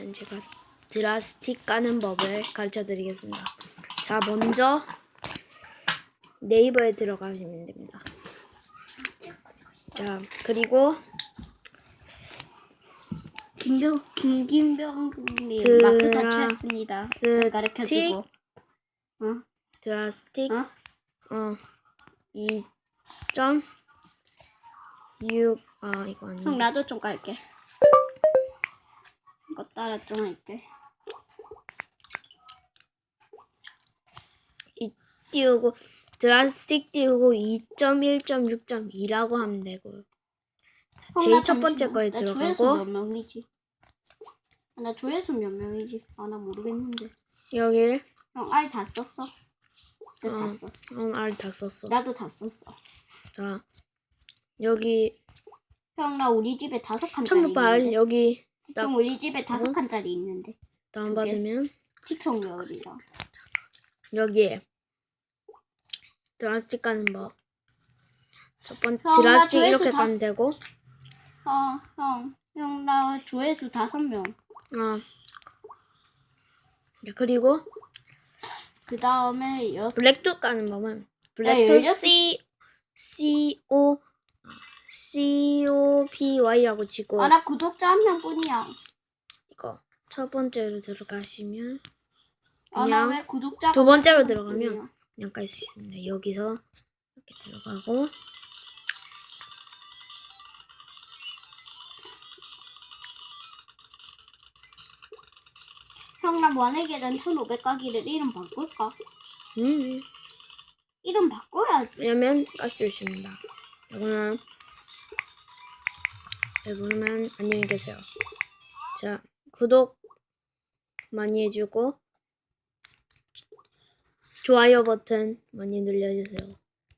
제가 드라스틱 까는 법을 가르쳐 드리겠습니다. 자, 먼저 네이버에 들어가시면 됩니다. 자, 그리고 김병 김김병님 드라- 마크가 찾았습니다. 스틱. 가르쳐 주고. 어? 드라스틱 어? 어 2.6 아, 이거 아니야. 형 나도 좀 깔게. 이거 따라 좀 할게. 이 띄우고 드라스틱 띄우고 2.1.6.2라고 하면 되고요. 형, 제일 나첫 번째. 거에 나 들어가고. 조회수 몇 명이지? 아, 나 조회수 몇 명이지? 아 나 모르겠는데. 여기 형알다 썼어? 나다 어. 썼어. 알다 썼어. 나도 다 썼어. 자, 여기 형 나 우리 집에 다섯 칸짜리 있는데. 여기 딱형 우리 집에 다섯 어? 칸짜리 있는데. 다운받으면 틱톡 열이다. 여기에 드라스틱 까는 법. 첫 번째 형, 나 드라스틱 조회수 이렇게 다 까면 되고, 어, 형, 형 나 조회수 다섯 명. 어. 자, 그리고 그 다음에 여섯. 블랙투 까는 법은 나 블랙투 열렸어. C C O C O P Y라고 치고 아 나 구독자 한 명뿐이야. 이거 첫 번째로 들어가시면 아 나 그냥 왜 구독자 두 번째로 들어가면 그냥 깔 수 있습니다. 여기서 이렇게 들어가고 형 나 만약에 난 1500 가기를 이름 바꿀까? 음 이름 바꿔야지. 왜냐면 깔 수 있습니다. 이거는 이거는 안녕히 계세요. 자 구독 많이 해주고 좋아요 버튼 많이 눌러주세요.